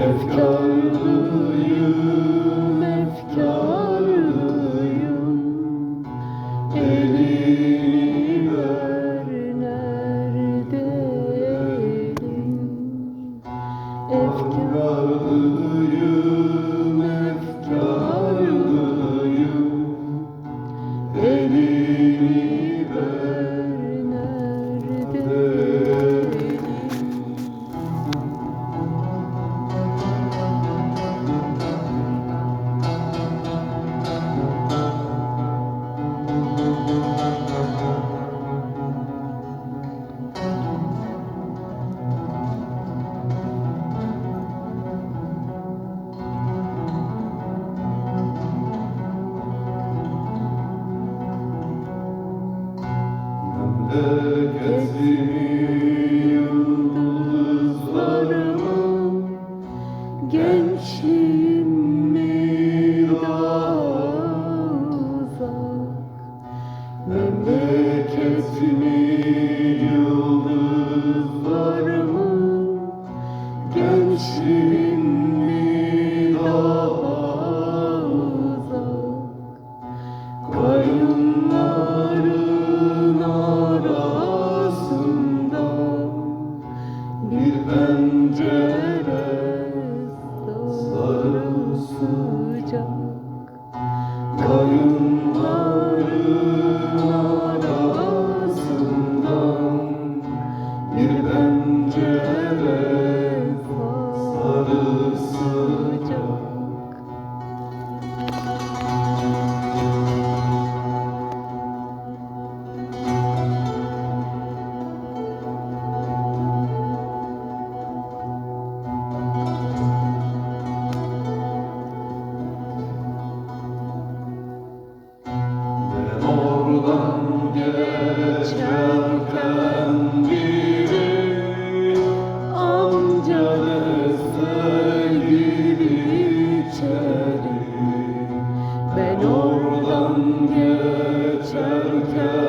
efkarım Memleketimi Bir pencere sarı sıcak Santa.